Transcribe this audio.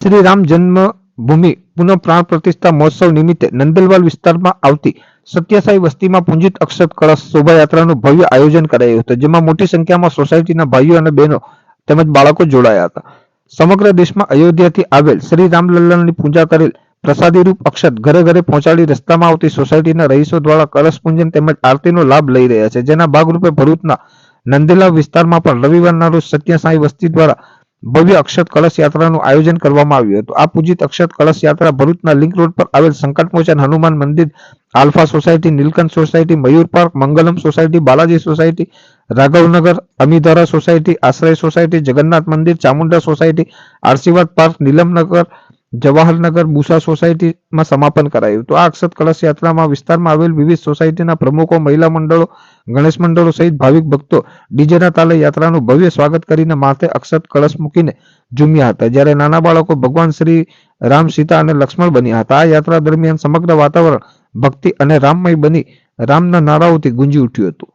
શ્રી રામ જન્મભૂમિ પુનઃ પ્રાણ પ્રતિષ્ઠા મહોત્સવ નિમિત્તે નંદલવાલ વિસ્તારમાં આવતી સત્યસાઈ વસ્તીમાં પૂંજિત અક્ષત કળશ શોભાયાત્રાનું ભવ્ય આયોજન કરાયું હતું, જેમાં મોટી સંખ્યામાં સોસાયટીના ભાઈઓ અને બહેનો તેમજ બાળકો જોડાયા હતા. સમગ્ર દેશમાં અયોધ્યાથી આવેલ શ્રી રામલલ્લાની પૂજા કરેલ પ્રસાદી રૂપ અક્ષત ઘરે ઘરે પહોંચાડી રસ્તામાં આવતી સોસાયટીના રહીશો દ્વારા કળશ પૂજન તેમજ આરતીનો લાભ લઈ રહ્યા છે, જેના ભાગરૂપે ભરૂચના નંદેલા વિસ્તારમાં પણ રવિવારના રોજ સત્યસાઈ વસ્તી દ્વારા ભવ્ય અક્ષત કળશ યાત્રાનું આયોજન કરવામાં આવ્યું હતું. આ પૂજિત અક્ષત કળશ યાત્રા ભરૂચના લિંક રોડ પર આવેલ સંકટમોચન હનુમાન મંદિર, alpha society, Neelkanth society, Mayur park, Mangalam society, Balaji society, Raghavnagar, Amidhara society, Ashray society, Jagannath મંદિર, ચામુંડા સોસાયટી આશીર્વાદ પાર્ક, નીલમનગર જવાહરનગર બુસા સોસાયટીમાં સમાપન કરાયું. તો આ અક્ષત કળશ યાત્રામાં વિસ્તારમાં આવેલ વિવિધ સોસાયટીના પ્રમુખો, મહિલા મંડળો, ગણેશ મંડળો સહિત ભાવિક ભક્તો ડીજેના તાલે યાત્રાનું ભવ્ય સ્વાગત કરીને માથે અક્ષત કળશ મૂકીને ઝૂમ્યા હતા. જ્યારે નાના બાળકો ભગવાન શ્રી રામ, સીતા અને લક્ષ્મણ બન્યા હતા. આ યાત્રા દરમિયાન સમગ્ર વાતાવરણ ભક્તિ અને રામમય બની રામના નારાઓથી ગુંજી ઉઠ્યું હતું.